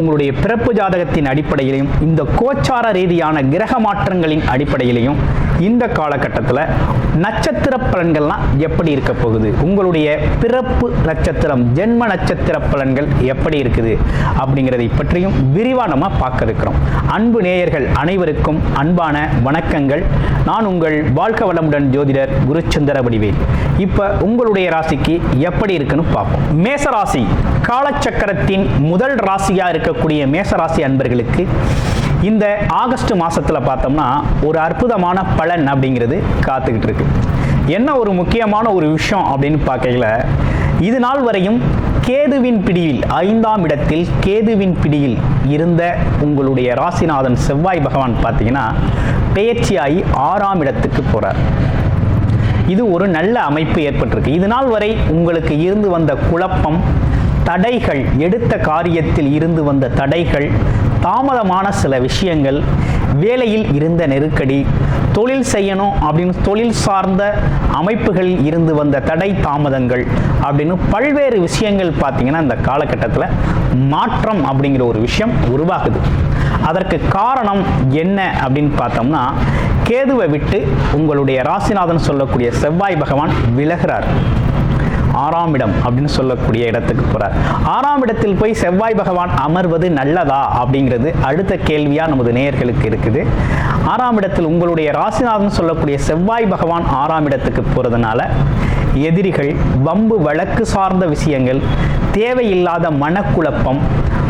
உங்களுடைய பிறப்பு ஜாதகத்தின் அடிப்படையிலையும் இந்த கோச்சார ரீதியான கிரக மாற்றங்களின் அடிப்படையிலையும் இந்த காலகட்டத்தில் நட்சத்திர பலன்கள்லாம் எப்படி இருக்க போகுது? உங்களுடைய பிறப்பு நட்சத்திரம் ஜென்ம நட்சத்திர பலன்கள் எப்படி இருக்குது? அப்படிங்கிறதை பற்றியும் விரிவாக நம்ம பார்க்க இருக்கிறோம். அன்பு நேயர்கள் அனைவருக்கும் அன்பான வணக்கங்கள். நான் உங்கள் வாழ்க்கை வளமுடன் ஜோதிடர் குருச்சந்திர வடிவேல் இப்போ உங்களுடைய ராசிக்கு எப்படி இருக்குன்னு பார்ப்போம். மேச ராசி காலச்சக்கரத்தின் முதல் ராசியாக இருக்கக்கூடிய மேசராசி அன்பர்களுக்கு இந்த ஆகஸ்ட் மாதத்தில் பார்த்தோம்னா ஒரு அற்புதமான பலன் அப்படிங்கிறது காத்துக்கிட்டு இருக்கு. என்ன ஒரு முக்கியமான ஒரு விஷயம் அப்படின்னு பார்க்கல. இது நாள் வரையும் கேதுவின் பிடியில் ஐந்தாம் இடத்தில் கேதுவின் பிடியில் இருந்த உங்களுடைய ராசிநாதன் செவ்வாய் பகவான் பார்த்தீங்கன்னா பெயர்ச்சியாகி ஆறாம் இடத்துக்கு போகிறார் இது ஒரு நல்ல அமைப்பு ஏற்பட்டிருக்கு. இது நாள் வரை உங்களுக்கு இருந்து வந்த குழப்பம் தடைகள் எடுத்த காரியத்தில் இருந்து வந்த தடைகள் தாமதமான சில விஷயங்கள் வேலையில் இருந்த நெருக்கடி தொழில் செய்யணும் அப்படின்னு தொழில் சார்ந்த அமைப்புகளில் இருந்து வந்த தடை தாமதங்கள் அப்படின்னு பல்வேறு விஷயங்கள் பார்த்தீங்கன்னா இந்த காலகட்டத்தில் மாற்றம் அப்படிங்கிற ஒரு விஷயம் உருவாகுது. அதற்கு காரணம் என்ன அப்படின்னு பார்த்தோம்னா கேதுவை விட்டு உங்களுடைய ராசிநாதன் சொல்லக்கூடிய செவ்வாய் பகவான் விலகிறார். ஆறாம் இடம் அப்படின்னு சொல்லக்கூடிய இடத்துக்கு போகிறார் ஆறாம் இடத்தில் போய் செவ்வாய் பகவான் அமர்வது நல்லதா அப்படிங்கிறது அடுத்த கேள்வியாக நமது நேயர்களுக்கு இருக்குது. ஆறாம் இடத்தில் உங்களுடைய ராசிநாதன் சொல்லக்கூடிய செவ்வாய் பகவான் ஆறாம் இடத்துக்கு போகிறதுனால எதிரிகள் வம்பு வழக்கு சார்ந்த விஷயங்கள் தேவையில்லாத மனக்குழப்பம்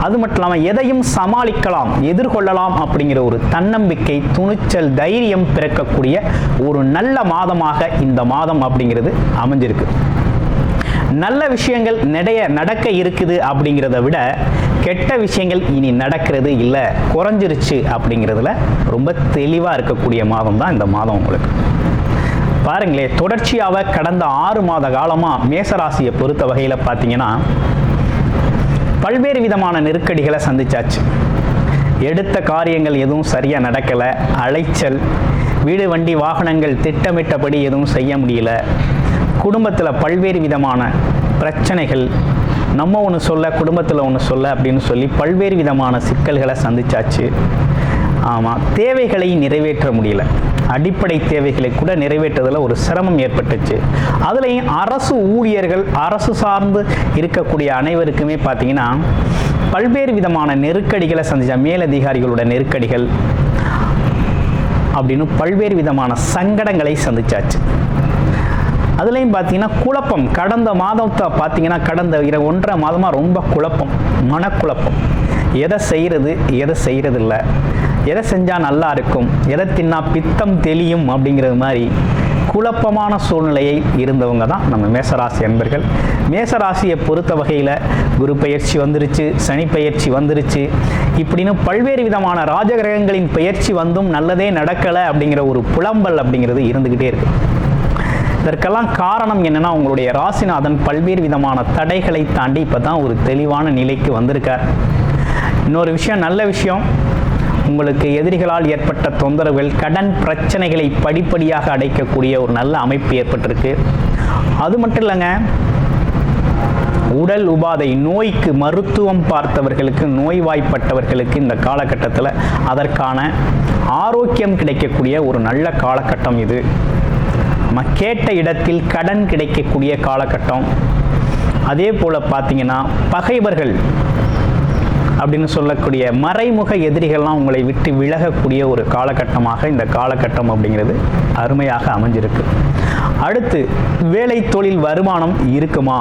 அது மட்டும் இல்லாமல் எதையும் சமாளிக்கலாம் எதிர்கொள்ளலாம் அப்படிங்கிற ஒரு தன்னம்பிக்கை துணிச்சல் தைரியம் பிறக்கக்கூடிய ஒரு நல்ல மாதமாக இந்த மாதம் அப்படிங்கிறது அமைஞ்சிருக்கு. நல்ல விஷயங்கள் நிறைய நடக்க இருக்குது அப்படிங்கிறத விட கெட்ட விஷயங்கள் இனி நடக்கிறது இல்லை குறைஞ்சிருச்சு அப்படிங்கிறதுல ரொம்ப தெளிவாக இருக்கக்கூடிய மாதம் தான் இந்த மாதம் உங்களுக்கு. பாருங்களே தொடர்ச்சியாக கடந்த ஆறு மாத காலமாக மேசராசியை பொறுத்த வகையில் பார்த்தீங்கன்னா பல்வேறு விதமான நெருக்கடிகளை சந்திச்சாச்சு. எடுத்த காரியங்கள் எதுவும் சரியாக நடக்கலை அலைச்சல் வீடு வண்டி வாகனங்கள் திட்டமிட்டபடி எதுவும் செய்ய முடியல குடும்பத்தில் பல்வேறு விதமான பிரச்சனைகள். நம்ம ஒன்று சொல்ல குடும்பத்தில் ஒன்று சொல்ல அப்படின்னு சொல்லி பல்வேறு விதமான சிக்கல்களை சந்திச்சாச்சு. ஆமாம் தேவைகளை நிறைவேற்ற முடியல. அடிப்படை தேவைகளை கூட நிறைவேற்றுறதுல ஒரு சிரமம் ஏற்பட்டுச்சு. அதுலேயும் அரசு ஊழியர்கள் அரசு சார்ந்து இருக்கக்கூடிய அனைவருக்குமே பார்த்தீங்கன்னா பல்வேறு விதமான நெருக்கடிகளை சந்தித்த மேலதிகாரிகளோட நெருக்கடிகள் அப்படின்னு பல்வேறு விதமான சங்கடங்களை சந்திச்சாச்சு. அதுலேயும் பார்த்தீங்கன்னா குழப்பம். கடந்த மாதத்தை பார்த்தீங்கன்னா கடந்த இர ஒன்றரை மாதமாக ரொம்ப குழப்பம். மனக்குழப்பம். எதை செய்கிறது எதை செய்கிறது இல்லை எதை செஞ்சால் நல்லா இருக்கும் எதை தின்னா பித்தம் தெளியும் அப்படிங்கிறது மாதிரி குழப்பமான சூழ்நிலையை இருந்தவங்க தான் நம்ம மேசராசி அன்பர்கள். மேசராசியை பொறுத்த வகையில் குரு பயிற்சி வந்துருச்சு சனி பயிற்சி வந்துருச்சு. இப்படின்னு பல்வேறு விதமான ராஜகிரகங்களின் பயிற்சி வந்தும் நல்லதே நடக்கலை அப்படிங்கிற ஒரு புலம்பல் அப்படிங்கிறது இருந்துக்கிட்டே இருக்குது இதற்கெல்லாம் காரணம் என்னென்னா உங்களுடைய ராசிநாதன் பல்வேறு விதமான தடைகளை தாண்டி இப்போ தான் ஒரு தெளிவான நிலைக்கு வந்திருக்கார். இன்னொரு விஷயம் நல்ல விஷயம். உங்களுக்கு எதிரிகளால் ஏற்பட்ட தொந்தரவுகள் கடன் பிரச்சனைகளை படிப்படியாக அடைக்கக்கூடிய ஒரு நல்ல அமைப்பு ஏற்பட்டிருக்கு. அது மட்டும் இல்லைங்க உடல் உபாதை நோய்க்கு மருத்துவம் பார்த்தவர்களுக்கு நோய்வாய்ப்பட்டவர்களுக்கு இந்த காலகட்டத்தில் அதற்கான ஆரோக்கியம் கிடைக்கக்கூடிய ஒரு நல்ல காலகட்டம் இது. நம்ம கேட்ட இடத்தில் கடன் கிடைக்கக்கூடிய காலகட்டம். அதே போல் பார்த்தீங்கன்னா பகைவர்கள் அப்படின்னு சொல்லக்கூடிய மறைமுக எதிரிகள்லாம் உங்களை விட்டு விலகக்கூடிய ஒரு காலகட்டமாக இந்த காலகட்டம் அப்படிங்கிறது அருமையாக அமைஞ்சிருக்கு. அடுத்து வேலை தொழில் வருமானம் இருக்குமா?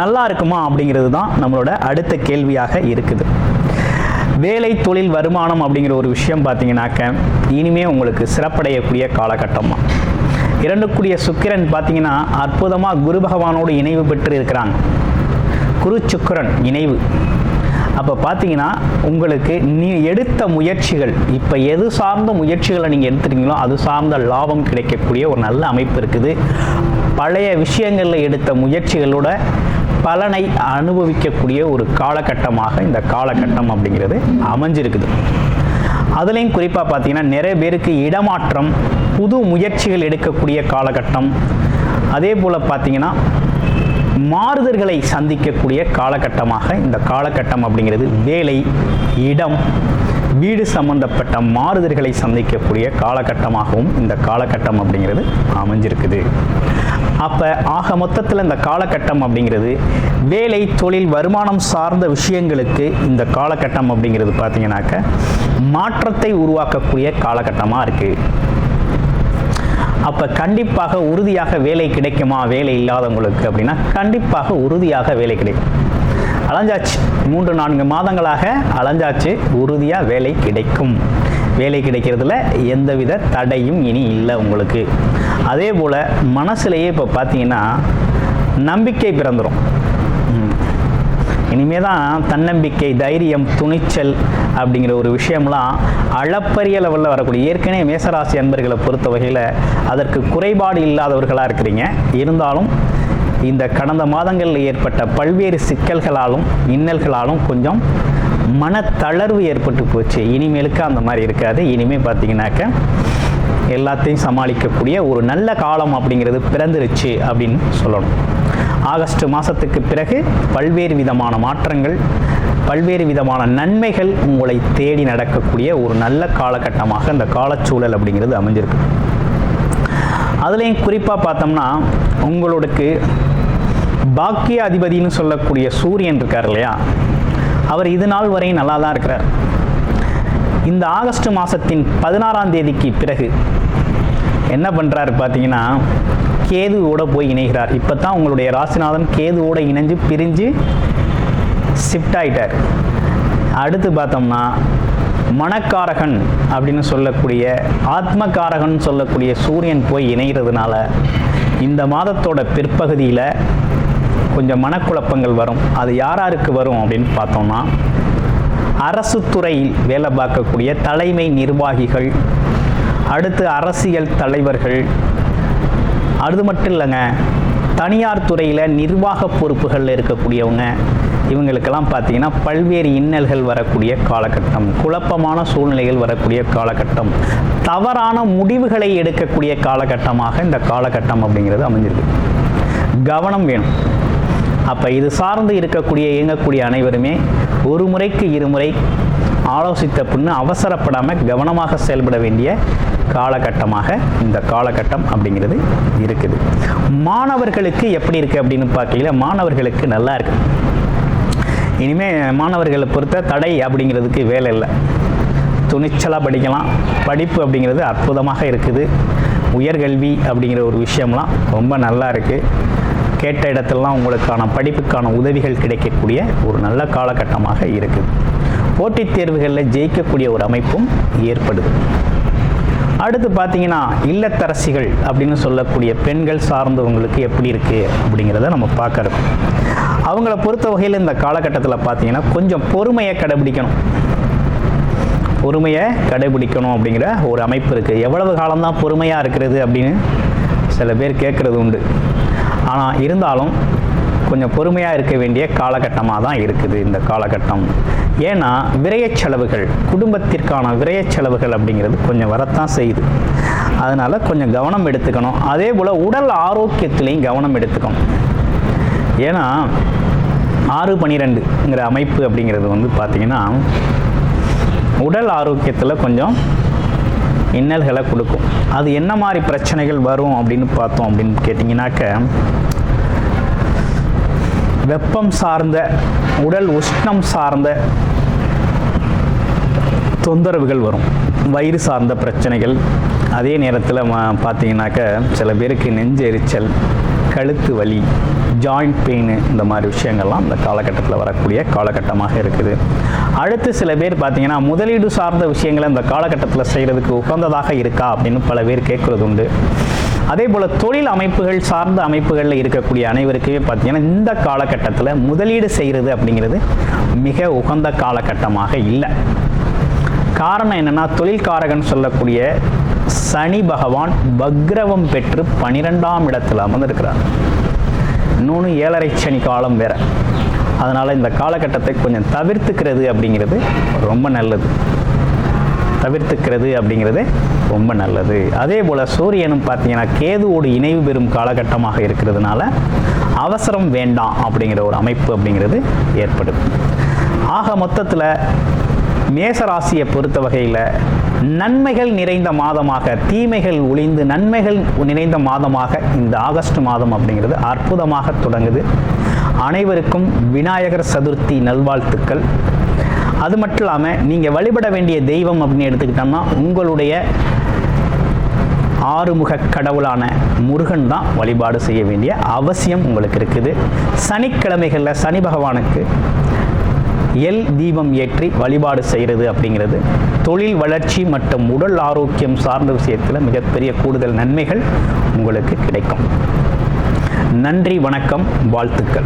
நல்லா இருக்குமா அப்படிங்கிறது தான் நம்மளோட அடுத்த கேள்வியாக இருக்குது. வேலை தொழில் வருமானம் அப்படிங்கிற ஒரு விஷயம் பார்த்தீங்கன்னாக்க இனிமே உங்களுக்கு சிறப்படையக்கூடிய காலகட்டமாக இரண்டுக்குரிய சுக்கிரன் பார்த்தீங்கன்னா அற்புதமாக குரு பகவானோடு இணைவு பெற்று இருக்கிறாங்க குரு சுக்கிரன் இணைவு. அப்போ பார்த்தீங்கன்னா உங்களுக்கு நீ எடுத்த முயற்சிகள் இப்போ எது சார்ந்த முயற்சிகளை நீங்கள் எடுத்துட்டீங்களோ அது சார்ந்த லாபம் கிடைக்கக்கூடிய ஒரு நல்ல அமைப்பு இருக்குது. பழைய விஷயங்களில் எடுத்த முயற்சிகளோட பலனை அனுபவிக்கக்கூடிய ஒரு காலகட்டமாக இந்த காலகட்டம் அப்படிங்கிறது அமைஞ்சிருக்குது. அதுலேயும் குறிப்பாக பார்த்தீங்கன்னா நிறைய பேருக்கு இடமாற்றம் புது முயற்சிகள் எடுக்கக்கூடிய காலகட்டம். அதே போல் பார்த்தீங்கன்னா மாறுதல்களை சந்திக்கக்கூடிய காலகட்டமாக இந்த காலகட்டம் அப்படிங்கிறது வேலை இடம் வீடு சம்பந்தப்பட்ட மாறுதல்களை சந்திக்கக்கூடிய காலகட்டமாகவும் இந்த காலகட்டம் அப்படிங்கிறது அமைஞ்சிருக்குது. அப்போ ஆக மொத்தத்தில் இந்த காலகட்டம் அப்படிங்கிறது வேலை தொழில் வருமானம் சார்ந்த விஷயங்களுக்கு இந்த காலகட்டம் அப்படிங்கிறது பார்த்தீங்கன்னாக்க மாற்றத்தை உருவாக்கக்கூடிய காலகட்டமாக இருக்குது அப்போ கண்டிப்பாக உறுதியாக வேலை கிடைக்குமா? வேலை இல்லாதவங்களுக்கு அப்படின்னா கண்டிப்பாக உறுதியாக வேலை கிடைக்கும். அலைஞ்சாச்சு. மூன்று நான்கு மாதங்களாக அலைஞ்சாச்சு. உறுதியாக வேலை கிடைக்கும். வேலை கிடைக்கிறதுல எந்தவித தடையும் இனி இல்லை உங்களுக்கு. அதே போல் மனசுலேயே இப்போ பார்த்தீங்கன்னா நம்பிக்கை பிறந்துடும் இனிமே தான் தன்னம்பிக்கை தைரியம் துணிச்சல் அப்படிங்கிற ஒரு விஷயம்லாம் அளப்பரிய லெவலில் வரக்கூடிய ஏற்கனவே மேசராசி அன்பர்களை பொறுத்த வகையில் அதற்கு குறைபாடு இல்லாதவர்களாக இருக்கிறீங்க. இருந்தாலும் இந்த கடந்த மாதங்களில் ஏற்பட்ட பல்வேறு சிக்கல்களாலும் இன்னல்களாலும் கொஞ்சம் மனத்தளர்வு ஏற்பட்டு போச்சு. இனிமேலுக்கு அந்த மாதிரி இருக்காது. இனிமேல் பார்த்தீங்கன்னாக்க எல்லாத்தையும் சமாளிக்கக்கூடிய ஒரு நல்ல காலம் அப்படிங்கிறது பிறந்துருச்சு அப்படின்னு சொல்லணும். ஆகஸ்ட் மாதத்துக்கு பிறகு பல்வேறு விதமான மாற்றங்கள் பல்வேறு விதமான நன்மைகள் உங்களை தேடி நடக்கக்கூடிய ஒரு நல்ல காலகட்டமாக இந்த காலச்சூழல் அப்படிங்கிறது அமைஞ்சிருக்கு. அதுலேயும் குறிப்பாக பார்த்தோம்னா உங்களுக்கு பாக்கிய அதிபதினு சொல்லக்கூடிய சூரியன் இருக்கார் இல்லையா? அவர் இது நாள் வரை நல்லா தான் இருக்கிறார். இந்த ஆகஸ்ட் மாதத்தின் பதினாறாம் தேதிக்கு பிறகு என்ன பண்ணுறாரு பார்த்தீங்கன்னா கேதுவோட போய் இணைகிறார். இப்போ தான் உங்களுடைய ராசிநாதன் கேதுவோட இணைஞ்சு பிரிஞ்சு ஷிஃப்ட் ஆகிட்டார் அடுத்து பார்த்தோம்னா மனக்காரகன் அப்படின்னு சொல்லக்கூடிய ஆத்மகாரகன் சொல்லக்கூடிய சூரியன் போய் இணைகிறதுனால இந்த மாதத்தோட பிற்பகுதியில் கொஞ்சம் மனக்குழப்பங்கள் வரும். அது யார் யாருக்கு வரும் அப்படின்னு பார்த்தோம்னா அரசு துறையில் வேலை பார்க்கக்கூடிய தலைமை நிர்வாகிகள் அடுத்து அரசியல் தலைவர்கள் அது மட்டும் இல்லைங்க தனியார் துறையில் நிர்வாக பொறுப்புகளில் இருக்கக்கூடியவங்க இவங்களுக்கெல்லாம் பார்த்தீங்கன்னா பல்வேறு இன்னல்கள் வரக்கூடிய காலகட்டம் குழப்பமான சூழ்நிலைகள் வரக்கூடிய காலகட்டம் தவறான முடிவுகளை எடுக்கக்கூடிய காலகட்டமாக இந்த காலகட்டம் அப்படிங்கிறது அமைஞ்சிருக்கு. கவனம் வேணும். அப்போ இது சார்ந்து இருக்கக்கூடிய இயங்கக்கூடிய அனைவருமே ஒரு முறைக்கு இருமுறை ஆலோசித்த பின்னு அவசரப்படாமல் கவனமாக செயல்பட வேண்டிய காலகட்டமாக இந்த காலகட்டம் அப்படிங்கிறது இருக்குது. மாணவர்களுக்கு எப்படி இருக்குது அப்படின்னு பார்க்கல மாணவர்களுக்கு நல்லா இருக்குது இனிமேல் மாணவர்களை பொறுத்த தடை அப்படிங்கிறதுக்கு வேலை இல்லை. துணிச்சலாக படிக்கலாம். படிப்பு அப்படிங்கிறது அற்புதமாக இருக்குது. உயர்கல்வி அப்படிங்கிற ஒரு விஷயம்லாம் ரொம்ப நல்லா இருக்குது கேட்ட இடத்துலலாம் உங்களுக்கான படிப்புக்கான உதவிகள் கிடைக்கக்கூடிய ஒரு நல்ல காலகட்டமாக இருக்குது போட்டித் தேர்வுகளில் ஜெயிக்கக்கூடிய ஒரு அமைப்பும் ஏற்படுது. அடுத்து பார்த்தீங்கன்னா இல்லத்தரசிகள் அப்படின்னு சொல்லக்கூடிய பெண்கள் சார்ந்தவங்களுக்கு எப்படி இருக்குது அப்படிங்கிறத நம்ம பார்க்கறோம். அவங்கள பொறுத்த வகையில் இந்த காலகட்டத்தில் பார்த்தீங்கன்னா கொஞ்சம் பொறுமையை கடைபிடிக்கணும். பொறுமையை கடைபிடிக்கணும் அப்படிங்கிற ஒரு அமைப்பு இருக்குது எவ்வளவு காலம்தான் பொறுமையாக இருக்கிறது அப்படின்னு சில பேர் கேட்குறது உண்டு. ஆனால் இருந்தாலும் கொஞ்சம் பொறுமையாக இருக்க வேண்டிய காலகட்டமாக தான் இருக்குது இந்த காலகட்டம். ஏன்னா விரயச் செலவுகள் குடும்பத்திற்கான விரயச் செலவுகள் அப்படிங்கிறது கொஞ்சம் வரத்தான் செய்யுது. அதனால் கொஞ்சம் கவனம் எடுத்துக்கணும். அதே போல் உடல் ஆரோக்கியத்துலேயும் கவனம் எடுத்துக்கணும். ஏன்னா ஆறு பன்னிரெண்டுங்கிற அமைப்பு அப்படிங்கிறது வந்து பார்த்திங்கன்னா உடல் ஆரோக்கியத்தில் கொஞ்சம் இன்னல்களை கொடுக்கும். அது என்ன மாதிரி பிரச்சனைகள் வரும் அப்படின்னு பார்த்தோம் அப்படின்னு கேட்டிங்கனாக்க வெப்பம் சார்ந்த உடல் உஷ்ணம் சார்ந்த தொந்தரவுகள் வரும். வயிறு சார்ந்த பிரச்சனைகள். அதே நேரத்தில் பார்த்தீங்கன்னாக்க சில பேருக்கு நெஞ்சு எரிச்சல் கழுத்து வலி ஜாயிண்ட் பெயின் இந்த மாதிரி விஷயங்கள்லாம் இந்த காலகட்டத்தில் வரக்கூடிய காலகட்டமாக இருக்குது. அடுத்து சில பேர் பார்த்தீங்கன்னா முதலீடு சார்ந்த விஷயங்களை இந்த காலகட்டத்தில் செய்கிறதுக்கு உகந்ததாக இருக்கா அப்படின்னு பல பேர் கேட்குறது உண்டு அதே போல் தொழில் அமைப்புகள் சார்ந்த அமைப்புகளில் இருக்கக்கூடிய அனைவருக்குமே பார்த்தீங்கன்னா இந்த காலகட்டத்தில் முதலீடு செய்கிறது அப்படிங்கிறது மிக உகந்த காலகட்டமாக இல்லை. காரணம் என்னன்னா தொழில்காரகன் சொல்லக்கூடிய சனி பகவான் வக்ரவம் பெற்று பனிரெண்டாம் இடத்துல அமர்ந்திருக்கிறார். இன்னொன்று ஏழரை சனி காலம் வேற. அதனால் இந்த காலகட்டத்தை கொஞ்சம் தவிர்த்துக்கிறது அப்படிங்கிறது ரொம்ப நல்லது. தவிர்த்துக்கிறது அப்படிங்கிறது ரொம்ப நல்லது. அதே போல் சூரியனும் பார்த்தீங்கன்னா கேதுவோடு இணைவு பெறும் காலகட்டமாக இருக்கிறதுனால அவசரம் வேண்டாம் அப்படிங்கிற ஒரு அமைப்பு அப்படிங்கிறது ஏற்படுது. ஆக மொத்தத்தில் மேசராசியை பொறுத்த வகையில் நன்மைகள் நிறைந்த மாதமாக தீமைகள் ஒளிந்து நன்மைகள் நிறைந்த மாதமாக இந்த ஆகஸ்ட் மாதம் அப்படிங்கிறது அற்புதமாக தொடங்குது. அனைவருக்கும் விநாயகர் சதுர்த்தி நல்வாழ்த்துக்கள். அது மட்டும் இல்லாமல் நீங்கள் வழிபட வேண்டிய தெய்வம் அப்படின்னு எடுத்துக்கிட்டோம்னா உங்களுடைய ஆறுமுக கடவுளான முருகன் தான் வழிபாடு செய்ய வேண்டிய அவசியம் உங்களுக்கு இருக்குது. சனிக்கிழமைகளில் சனி பகவானுக்கு எல் தீபம் ஏற்றி வழிபாடு செய்கிறது அப்படிங்கிறது. தொழில் வளர்ச்சி மற்றும் உடல் ஆரோக்கியம் சார்ந்த விஷயத்தில் மிகப்பெரிய கூடுதல் நன்மைகள் உங்களுக்கு கிடைக்கும். நன்றி வணக்கம் வாழ்த்துக்கள்.